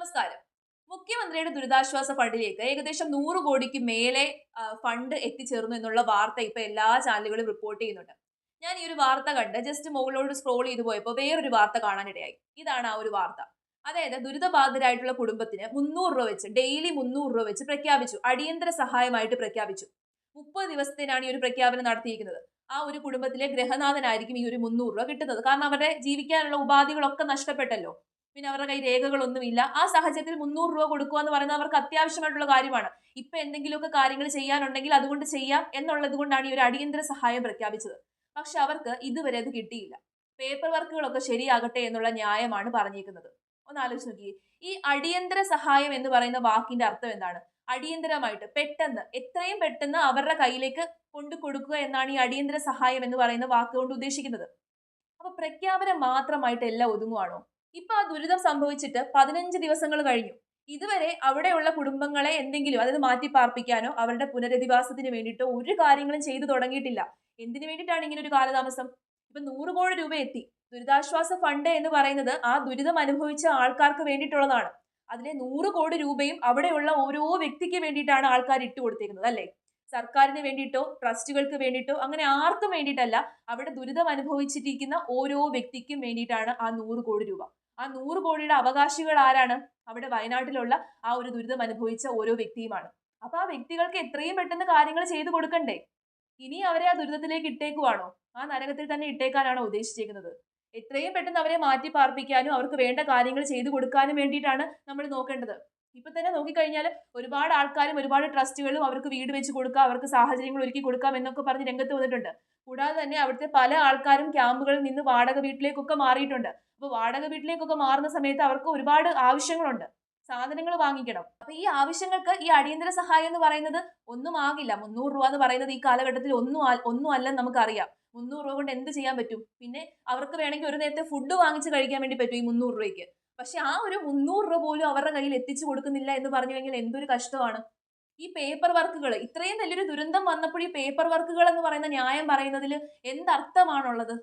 നമസ്കാരം. മുഖ്യമന്ത്രിയുടെ ദുരിതാശ്വാസ ഫണ്ടിലേക്ക് ഏകദേശം നൂറ് കോടിക്ക് മേലെ ഫണ്ട് എത്തിച്ചേർന്നു എന്നുള്ള വാർത്ത ഇപ്പൊ എല്ലാ ചാനലുകളും റിപ്പോർട്ട് ചെയ്യുന്നുണ്ട്. ഞാൻ ഈ ഒരു വാർത്ത കണ്ട് ജസ്റ്റ് മുകളിലോട്ട് സ്ക്രോൾ ചെയ്തു പോയപ്പോൾ വേറൊരു വാർത്ത കാണാനിടയായി. ഇതാണ് ആ ഒരു വാർത്ത. അതായത് ദുരിതബാധിതരായിട്ടുള്ള കുടുംബത്തിന് മുന്നൂറ് രൂപ വെച്ച് ഡെയിലി മുന്നൂറ് രൂപ വെച്ച് പ്രഖ്യാപിച്ചു. അടിയന്തര സഹായമായിട്ട് പ്രഖ്യാപിച്ചു. മുപ്പത് ദിവസത്തിനാണ് ഈ ഒരു പ്രഖ്യാപനം നടത്തിയിരിക്കുന്നത്. ആ ഒരു കുടുംബത്തിലെ ഗ്രഹനാഥനായിരിക്കും ഈ ഒരു മുന്നൂറ് രൂപ കിട്ടുന്നത്. കാരണം അവരുടെ ജീവിക്കാനുള്ള ഉപാധികളൊക്കെ നഷ്ടപ്പെട്ടല്ലോ. പിന്നെ അവരുടെ കയ്യിൽ രേഖകളൊന്നുമില്ല. ആ സാഹചര്യത്തിൽ മുന്നൂറ് രൂപ കൊടുക്കുക എന്ന് പറയുന്നത് അവർക്ക് അത്യാവശ്യമായിട്ടുള്ള കാര്യമാണ്. ഇപ്പൊ എന്തെങ്കിലുമൊക്കെ കാര്യങ്ങൾ ചെയ്യാനുണ്ടെങ്കിൽ അതുകൊണ്ട് ചെയ്യാം എന്നുള്ളത് കൊണ്ടാണ് ഈ ഒരു അടിയന്തര സഹായം പ്രഖ്യാപിച്ചത്. പക്ഷെ അവർക്ക് ഇതുവരെ അത് കിട്ടിയില്ല. പേപ്പർ വർക്കുകളൊക്കെ ശരിയാകട്ടെ എന്നുള്ള ന്യായമാണ് പറഞ്ഞിരിക്കുന്നത്. ഒന്ന് ആലോചിച്ച് നോക്കിയേ. ഈ അടിയന്തര സഹായം എന്ന് പറയുന്ന വാക്കിന്റെ അർത്ഥം എന്താണ്? അടിയന്തരമായിട്ട് പെട്ടെന്ന് എത്രയും പെട്ടെന്ന് അവരുടെ കയ്യിലേക്ക് കൊണ്ടു കൊടുക്കുക എന്നാണ് ഈ അടിയന്തര സഹായം എന്ന് പറയുന്ന വാക്കുകൊണ്ട് ഉദ്ദേശിക്കുന്നത്. അപ്പൊ പ്രഖ്യാപനം മാത്രമായിട്ട് എല്ലാം ഒതുങ്ങുവാണോ? ഇപ്പൊ ആ ദുരിതം സംഭവിച്ചിട്ട് പതിനഞ്ച് ദിവസങ്ങൾ കഴിഞ്ഞു. ഇതുവരെ അവിടെയുള്ള കുടുംബങ്ങളെ എന്തെങ്കിലും അതായത് മാറ്റി പാർപ്പിക്കാനോ അവരുടെ പുനരധിവാസത്തിന് വേണ്ടിയിട്ടോ ഒരു കാര്യങ്ങളും ചെയ്തു തുടങ്ങിയിട്ടില്ല. എന്തിനു വേണ്ടിയിട്ടാണ് ഇങ്ങനെ ഒരു കാലതാമസം? ഇപ്പൊ നൂറ് കോടി രൂപ എത്തി. ദുരിതാശ്വാസ ഫണ്ട് എന്ന് പറയുന്നത് ആ ദുരിതം അനുഭവിച്ച ആൾക്കാർക്ക് വേണ്ടിയിട്ടുള്ളതാണ്. അതിലെ നൂറ് കോടി രൂപയും അവിടെയുള്ള ഓരോ വ്യക്തിക്ക് വേണ്ടിയിട്ടാണ് ആൾക്കാർ ഇട്ട് കൊടുത്തിരുന്നത് അല്ലേ? സർക്കാരിന് വേണ്ടിയിട്ടോ ട്രസ്റ്റുകൾക്ക് വേണ്ടിയിട്ടോ അങ്ങനെ ആർക്കും വേണ്ടിയിട്ടല്ല. അവിടെ ദുരിതം അനുഭവിച്ചിരിക്കുന്ന ഓരോ വ്യക്തിക്കും വേണ്ടിയിട്ടാണ് ആ നൂറ് കോടി രൂപ. ആ നൂറ് കോടിയുടെ അവകാശികൾ ആരാണ്? അവിടെ വയനാട്ടിലുള്ള ആ ഒരു ദുരിതം അനുഭവിച്ച ഓരോ വ്യക്തിയുമാണ്. അപ്പൊ ആ വ്യക്തികൾക്ക് എത്രയും പെട്ടെന്ന് കാര്യങ്ങൾ ചെയ്തു കൊടുക്കണ്ടേ? ഇനി അവരെ ആ ദുരിതത്തിലേക്ക് ഇട്ടേക്കുവാണോ? ആ നരകത്തിൽ തന്നെ ഇട്ടേക്കാനാണോ ഉദ്ദേശിച്ചിരിക്കുന്നത്? എത്രയും പെട്ടെന്ന് അവരെ മാറ്റി പാർപ്പിക്കാനും അവർക്ക് വേണ്ട കാര്യങ്ങൾ ചെയ്തു കൊടുക്കാനും വേണ്ടിയിട്ടാണ് നമ്മൾ നോക്കേണ്ടത്. ഇപ്പൊ തന്നെ നോക്കിക്കഴിഞ്ഞാൽ ഒരുപാട് ആൾക്കാരും ഒരുപാട് ട്രസ്റ്റുകളും അവർക്ക് വീട് വെച്ച് കൊടുക്കാം അവർക്ക് സാഹചര്യങ്ങൾ ഒരുക്കി കൊടുക്കാം എന്നൊക്കെ പറഞ്ഞ് രംഗത്ത് വന്നിട്ടുണ്ട്. കൂടാതെ തന്നെ അവിടുത്തെ പല ആൾക്കാരും ക്യാമ്പുകളിൽ നിന്ന് വാടക വീട്ടിലേക്കൊക്കെ മാറിയിട്ടുണ്ട്. അപ്പൊ വാടക വീട്ടിലേക്കൊക്കെ മാറുന്ന സമയത്ത് അവർക്ക് ഒരുപാട് ആവശ്യങ്ങളുണ്ട്. സാധനങ്ങൾ വാങ്ങിക്കണം. അപ്പൊ ഈ ആവശ്യങ്ങൾക്ക് ഈ അടിയന്തര സഹായം എന്ന് പറയുന്നത് ഒന്നും ആകില്ല. മുന്നൂറ് രൂപ എന്ന് പറയുന്നത് ഈ കാലഘട്ടത്തിൽ ഒന്നും ഒന്നും അല്ലെന്ന് നമുക്കറിയാം. മുന്നൂറ് രൂപ കൊണ്ട് എന്ത് ചെയ്യാൻ പറ്റും? പിന്നെ അവർക്ക് വേണമെങ്കിൽ ഒരു നേരത്തെ ഫുഡ് വാങ്ങിച്ച് കഴിക്കാൻ വേണ്ടി പറ്റും ഈ മുന്നൂറ് രൂപയ്ക്ക്. പക്ഷെ ആ ഒരു മുന്നൂറ് രൂപ പോലും അവരുടെ കയ്യിൽ എത്തിച്ചു കൊടുക്കുന്നില്ല എന്ന് പറഞ്ഞു കഴിഞ്ഞാൽ എന്തൊരു കഷ്ടമാണ്. ഈ പേപ്പർ വർക്കുകൾ ഇത്രയും നല്ലൊരു ദുരന്തം വന്നപ്പോൾ ഈ പേപ്പർ വർക്കുകൾ എന്ന് പറയുന്ന ന്യായം പറയുന്നതിൽ എന്തർത്ഥമാണുള്ളത്?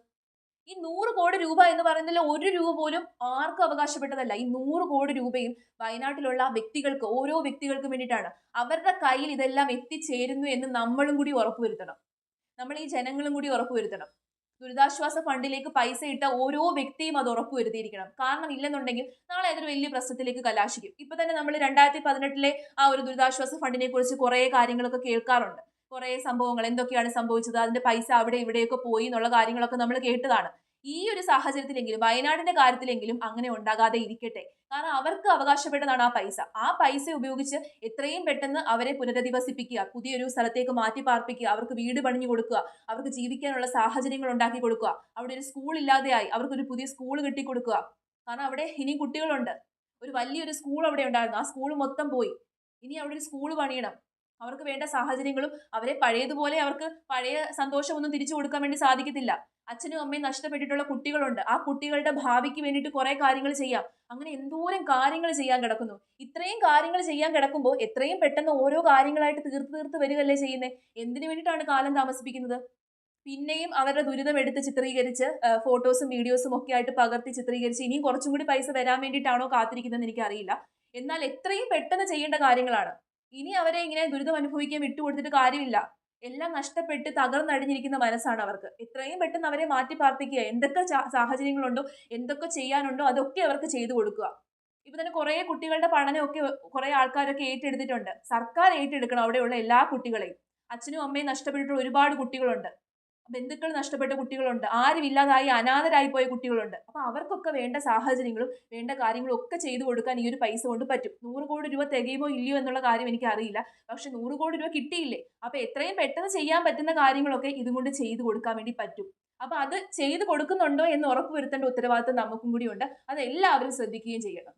ഈ നൂറ് കോടി രൂപ എന്ന് പറയുന്നതിൽ ഒരു രൂപ പോലും ആർക്കും അവകാശപ്പെട്ടതല്ല. ഈ നൂറ് കോടി രൂപയും വയനാട്ടിലുള്ള വ്യക്തികൾക്ക് ഓരോ വ്യക്തികൾക്കും വേണ്ടിയിട്ടാണ്. അവരുടെ കയ്യിൽ ഇതെല്ലാം എത്തിച്ചേരുന്നു എന്ന് നമ്മളും കൂടി ഉറപ്പുവരുത്തണം. നമ്മൾ ഈ ജനങ്ങളും കൂടി ഉറപ്പുവരുത്തണം. ദുരിതാശ്വാസ ഫണ്ടിലേക്ക് പൈസ ഇട്ട ഓരോ വ്യക്തിയും അത് ഉറപ്പുവരുത്തിയിരിക്കണം. കാരണം ഇല്ലെന്നുണ്ടെങ്കിൽ നാളെ അതൊരു വലിയ പ്രശ്നത്തിലേക്ക് കലാശിക്കും. ഇപ്പൊ തന്നെ നമ്മൾ രണ്ടായിരത്തി പതിനെട്ടിലെ ആ ഒരു ദുരിതാശ്വാസ ഫണ്ടിനെ കുറിച്ച് കുറെ കാര്യങ്ങളൊക്കെ കേൾക്കാറുണ്ട്. കുറെ സംഭവങ്ങൾ എന്തൊക്കെയാണ് സംഭവിച്ചത്? അതിന്റെ പൈസ അവിടെ ഇവിടെയൊക്കെ പോയി എന്നുള്ള കാര്യങ്ങളൊക്കെ നമ്മൾ കേട്ടതാണ്. ഈ ഒരു സാഹചര്യത്തിലെങ്കിലും വയനാടിന്റെ കാര്യത്തിലെങ്കിലും അങ്ങനെ ഉണ്ടാകാതെ ഇരിക്കട്ടെ. കാരണം അവർക്ക് അവകാശപ്പെട്ടതാണ് ആ പൈസ. ആ പൈസ ഉപയോഗിച്ച് എത്രയും പെട്ടെന്ന് അവരെ പുനരധിവസിപ്പിക്കുക പുതിയൊരു സ്ഥലത്തേക്ക് മാറ്റി പാർപ്പിക്കുക അവർക്ക് വീട് പണിഞ്ഞു കൊടുക്കുക അവർക്ക് ജീവിക്കാനുള്ള സാഹചര്യങ്ങൾ ഉണ്ടാക്കി കൊടുക്കുക അവിടെ ഒരു സ്കൂൾ ഇല്ലാതെയായി അവർക്കൊരു പുതിയ സ്കൂൾ കെട്ടി കൊടുക്കുക. കാരണം അവിടെ ഇനി കുട്ടികളുണ്ട്. ഒരു വലിയൊരു സ്കൂൾ അവിടെ ഉണ്ടായിരുന്നു. ആ സ്കൂൾ മൊത്തം പോയി. ഇനി അവിടെ ഒരു സ്കൂൾ പണിയണം. അവർക്ക് വേണ്ട സാഹചര്യങ്ങളും അവരെ പഴയതുപോലെ അവർക്ക് പഴയ സന്തോഷമൊന്നും തിരിച്ചു കൊടുക്കാൻ വേണ്ടി സാധിക്കത്തില്ല. അച്ഛനും അമ്മയും നഷ്ടപ്പെട്ടിട്ടുള്ള കുട്ടികളുണ്ട്. ആ കുട്ടികളുടെ ഭാവിക്ക് വേണ്ടിയിട്ട് കുറെ കാര്യങ്ങൾ ചെയ്യാം. അങ്ങനെ എന്തോരം കാര്യങ്ങൾ ചെയ്യാൻ കിടക്കുന്നു. ഇത്രയും കാര്യങ്ങൾ ചെയ്യാൻ കിടക്കുമ്പോൾ എത്രയും പെട്ടെന്ന് ഓരോ കാര്യങ്ങളായിട്ട് തീർത്ത് തീർത്ത് വരികയല്ലേ ചെയ്യുന്നത് എന്തിനു വേണ്ടിയിട്ടാണ് കാലം താമസിപ്പിക്കുന്നത്? പിന്നെയും അവരുടെ ദുരിതം എടുത്ത് ചിത്രീകരിച്ച് ഫോട്ടോസും വീഡിയോസും ഒക്കെ ആയിട്ട് പകർത്തി ചിത്രീകരിച്ച് ഇനിയും കുറച്ചും കൂടി പൈസ വരാൻ വേണ്ടിയിട്ടാണോ കാത്തിരിക്കുന്നതെന്ന് എനിക്കറിയില്ല. എന്നാൽ എത്രയും പെട്ടെന്ന് ചെയ്യേണ്ട കാര്യങ്ങളാണ്. ഇനി അവരെ ഇങ്ങനെ ദുരിതം അനുഭവിക്കാൻ വിട്ടുകൊടുത്തിട്ട് കാര്യമില്ല. എല്ലാം നഷ്ടപ്പെട്ട് തകർന്നടിഞ്ഞിരിക്കുന്ന മനസ്സാണ് അവർക്ക്. എത്രയും പെട്ടെന്ന് അവരെ മാറ്റി പാർപ്പിക്കുക. എന്തൊക്കെ സാഹചര്യങ്ങളുണ്ടോ? എന്തൊക്കെ ചെയ്യാനുണ്ടോ? അതൊക്കെ അവർക്ക് ചെയ്തു കൊടുക്കുക. ഇപ്പൊ തന്നെ കുറെ കുട്ടികളുടെ പഠനമൊക്കെ കുറെ ആൾക്കാരൊക്കെ ഏറ്റെടുത്തിട്ടുണ്ട്. സർക്കാർ ഏറ്റെടുക്കണം അവിടെയുള്ള എല്ലാ കുട്ടികളെയും. അച്ഛനും അമ്മയും നഷ്ടപ്പെട്ടിട്ടുള്ള ഒരുപാട് കുട്ടികളുണ്ട്. ബന്ധുക്കൾ നഷ്ടപ്പെട്ട കുട്ടികളുണ്ട്. ആരുമില്ലാതായി അനാഥരായി പോയ കുട്ടികളുണ്ട്. അപ്പൊ അവർക്കൊക്കെ വേണ്ട സാഹചര്യങ്ങളും വേണ്ട കാര്യങ്ങളും ഒക്കെ ചെയ്തു കൊടുക്കാൻ ഈ ഒരു പൈസ കൊണ്ട് പറ്റും. നൂറ് കോടി രൂപ തികയുമോ ഇല്ലയോ എന്നുള്ള കാര്യം എനിക്ക് അറിയില്ല പക്ഷെ നൂറ് കോടി രൂപ കിട്ടിയില്ലേ? അപ്പൊ എത്രയും പെട്ടെന്ന് ചെയ്യാൻ പറ്റുന്ന കാര്യങ്ങളൊക്കെ ഇതും കൊണ്ട് ചെയ്തു കൊടുക്കാൻ വേണ്ടി പറ്റും. അപ്പൊ അത് ചെയ്തു കൊടുക്കുന്നുണ്ടോ എന്ന് ഉറപ്പുവരുത്തേണ്ട ഉത്തരവാദിത്തം നമുക്കും കൂടി ഉണ്ട്. അത് എല്ലാവരും ശ്രദ്ധിക്കുകയും ചെയ്യണം.